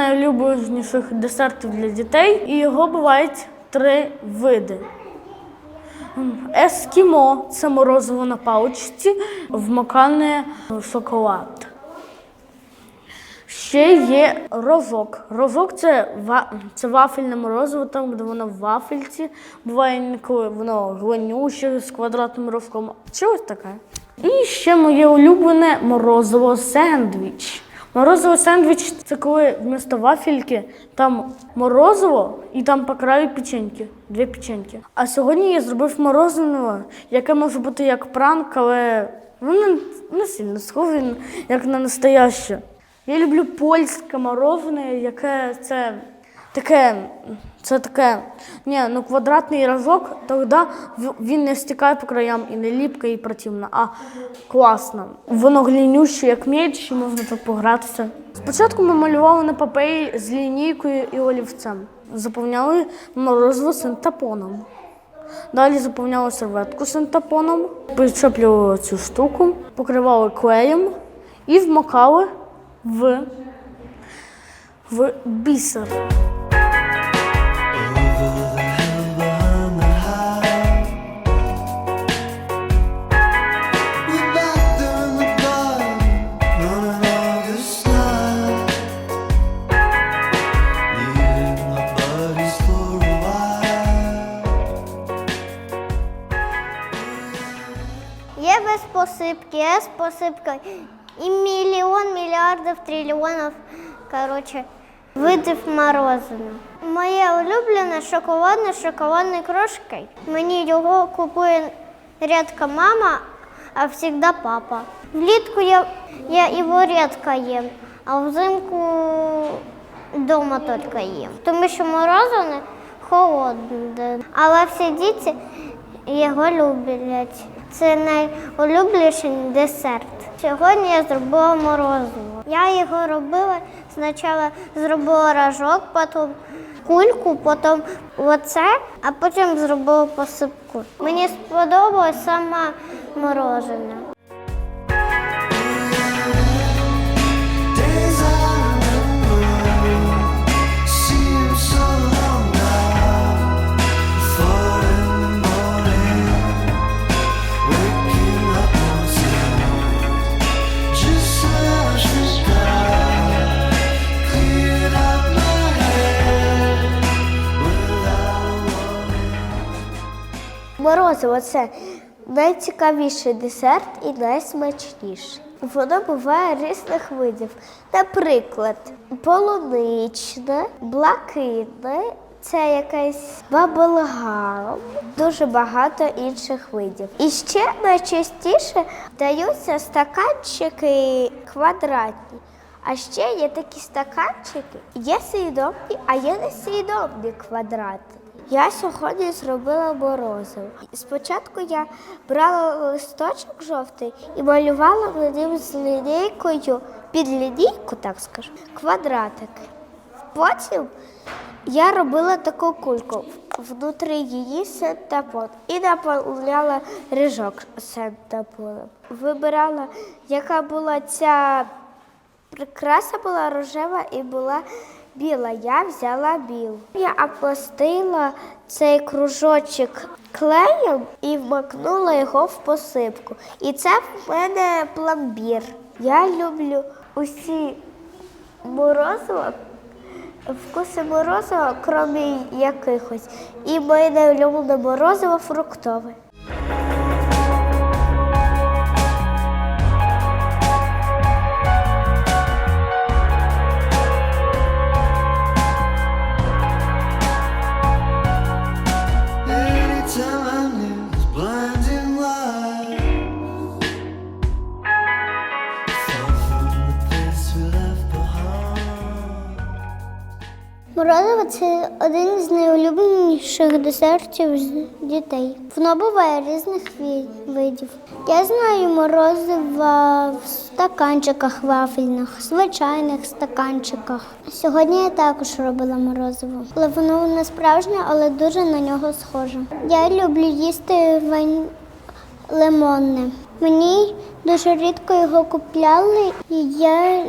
найулюбленіших десертів для дітей, і його бувають три види. Ескімо це морозиво на паличці, вмокане шоколад. Ще є розок. Розок це, ва... це вафельне морозиво, там, де воно в вафельці. Буває інколи воно глинюще з квадратним розком. Чи ось таке. І ще моє улюблене морозиво сендвіч. Морозиво сендвіч це коли вмісто вафельки там морозиво і там по краю печеньки, дві печеньки. А сьогодні я зробив морозиво, яке може бути як пранк, але воно не сильно схоже як на настояще. Я люблю польське морозиво, яке це таке, це таке, ні, ну квадратний разок, тоді він не стікає по краям і не ліпке, і противно, а класно. Воно глінюще, як м'яч, і можна так погратися. Спочатку ми малювали на папері з лінійкою і олівцем. Заповняли морозиво синтепоном. Далі заповняли серветку синтепоном, причеплювали цю штуку, покривали клеєм і вмокали в, в бісер. Є без посипки, є з посипкою. І мільйон, мільярдів, трильйонів, коротше, видів морозива. Моє улюблене шоколадне з шоколадною крошкою. Мені його купує рідко мама, а завжди папа. Влітку я, я його рідко їм, а взимку вдома тільки їм. Тому що морозиво холодне. Але всі діти його люблять. Це найулюбленіший десерт. Сьогодні я зробила морозиво. Я його робила спочатку зробила рожок, потім кульку, потім оце, а потім зробила посипку. Мені сподобалось саме морожене. Морозиво це найцікавіший десерт і найсмачніший. Воно буває різних видів. Наприклад, полуничне, блакитне, це якийсь баблгам, дуже багато інших видів. І ще найчастіше даються стаканчики квадратні. А ще є такі стаканчики, є съїдобні, а є несъїдобні квадрати. Я сьогодні зробила морозиво. Спочатку я брала листочок жовтий і малювала на ним з лінійкою, під лінійку, так скажу, квадратики. Потім я робила таку кульку, внутрі її синтепон і наповняла ріжок синтепоном. Вибирала, яка була ця прикраса була рожева і була біла. Я взяла білу. Я опустила цей кружочок клеєм і вмакнула його в посипку. І це в мене пломбір. Я люблю усі морозива, вкуси морозива, крім якихось. І моє найулюблене морозиво фруктове. Морозиво це один з найулюбленіших десертів дітей. Воно буває різних видів. Я знаю морозиво в стаканчиках вафельних, звичайних стаканчиках. Сьогодні я також робила морозиво. Але воно не справжнє, але дуже на нього схоже. Я люблю їсти вань... лимонне. Мені дуже рідко його купляли, і я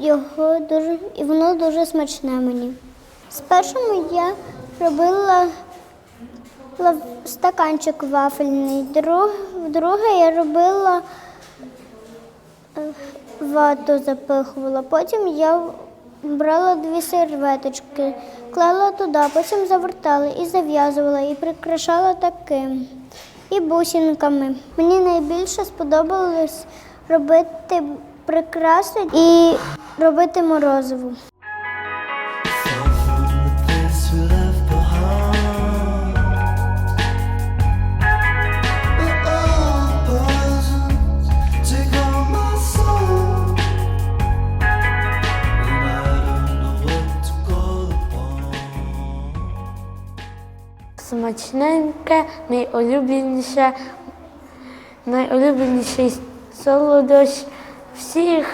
його дуже і воно дуже смачне мені. Спершу я робила стаканчик вафельний. Друг, вдруге я робила е, вату запихувала. Потім я брала дві серветочки, клала туди, потім завертала і зав'язувала, і прикрашала таким. І бусинками. Мені найбільше сподобалось робити прикраси і робити upon. Смачненьке, найулюбленіше, найулюбленіший солодощ всіх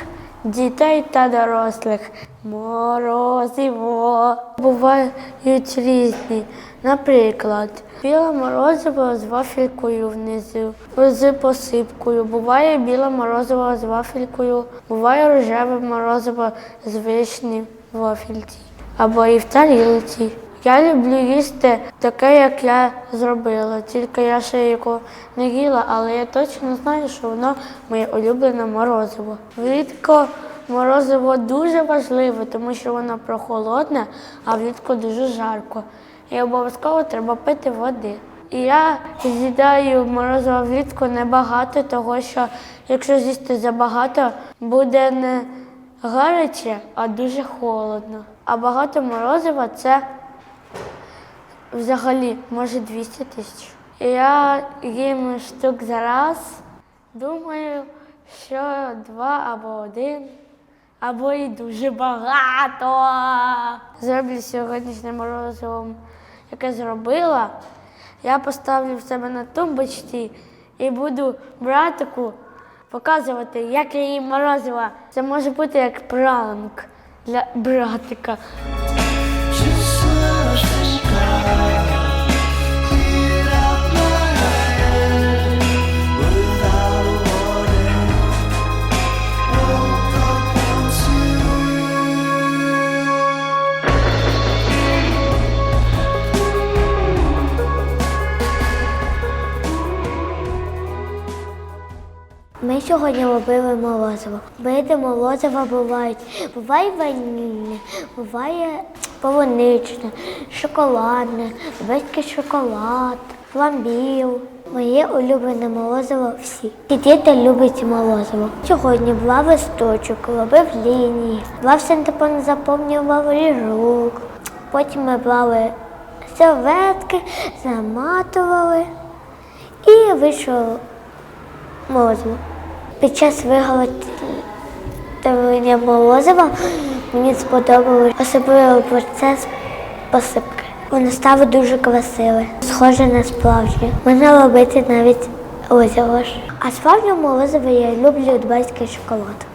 дітей та дорослих. Морозиво. Бувають різні. Наприклад, біле морозиво з вафелькою внизу, з посипкою. Буває біле морозиво з вафелькою, буває рожеве морозиво з вишні в вафельці або і в тарілці. Я люблю їсти таке, як я зробила, тільки я ще його не їла, але я точно знаю, що воно моє улюблене морозиво. Влітку морозиво дуже важливе, тому що воно прохолодне, а влітку дуже жарко. І обов'язково треба пити води. І я з'їдаю морозиво влітку небагато, того що якщо з'їсти забагато, буде не гаряче, а дуже холодно. А багато морозива це взагалі може 200 тисяч. Я їм штук за раз. Думаю, що два або один, або і дуже багато. Зроблю сьогоднішнє морозиво, яке зробила. Я поставлю в себе на тумбочці і буду братику показувати, як я їм морозива. Це може бути як пранк для братика. Сьогодні робили морозиво. Види морозива бувають. Буває ванільне, буває полуничне, шоколадне, небеський шоколад, фламбір. Моє улюблене морозиво всі. І діти люблять морозиво. Сьогодні була листочок, робив лінії, брав синтепон, заповнював ріжок. Потім ми брали серветки, заматували і вийшов морозиво. Під час виготовлення морозива мені сподобалось особливо процес посипки. Воно стало дуже красиве, схоже на справжнє. Можна робити навіть озеро. А справжнє молозиво я люблю дубайський шоколад.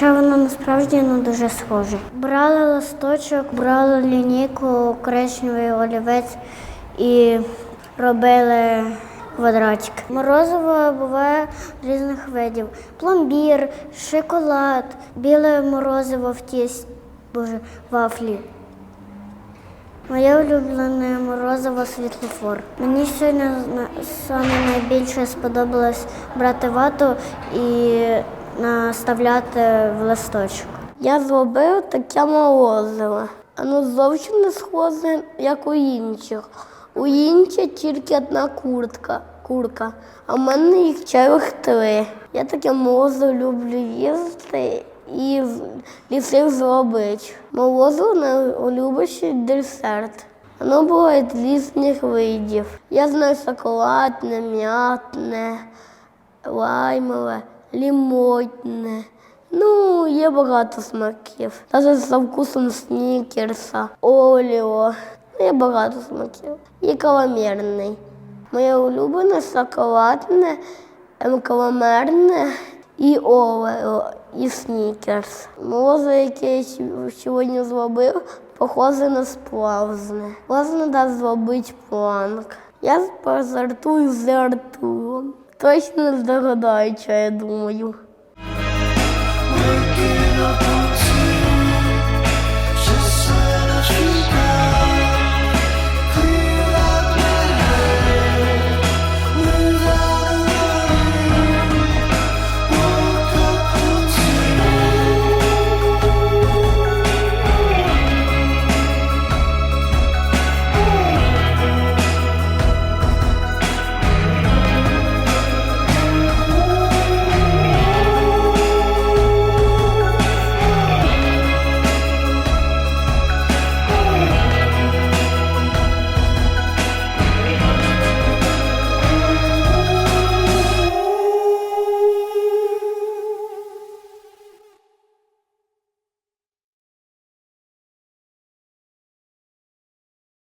Хоча воно насправді не дуже схоже. Брали листочок, брали лінійку, коричневий олівець і робили квадратики. Морозиво буває різних видів: пломбір, шоколад, біле морозиво в тісті, боже, вафлі. Моє улюблене морозиво світлофор. Мені сьогодні найбільше сподобалось брати вату і наставляти в листочок. Я зробив таке морозиво. Воно зовсім не схоже, як у інших. У інших тільки одна куртка, курка, а в мене їх цілих три. Я таке морозиво люблю їсти і рішив зробити. Морозиво найулюбленіший десерт. Воно буває різних видів. Я знаю шоколадне, м'ятне, лаймове, лімонне. Ну, є багато смаків. Навіть за вкусом снікерса, оліо. Є багато смаків. І каламерний. Моє улюблене шоколадне, ем, каламерне і Орео, і снікерс. Морозиво, яке я сьогодні зробив, похоже на справжнє. Можна да зробити планк. Я пожартую з Артуром. Точно не здогадаю, що я думаю.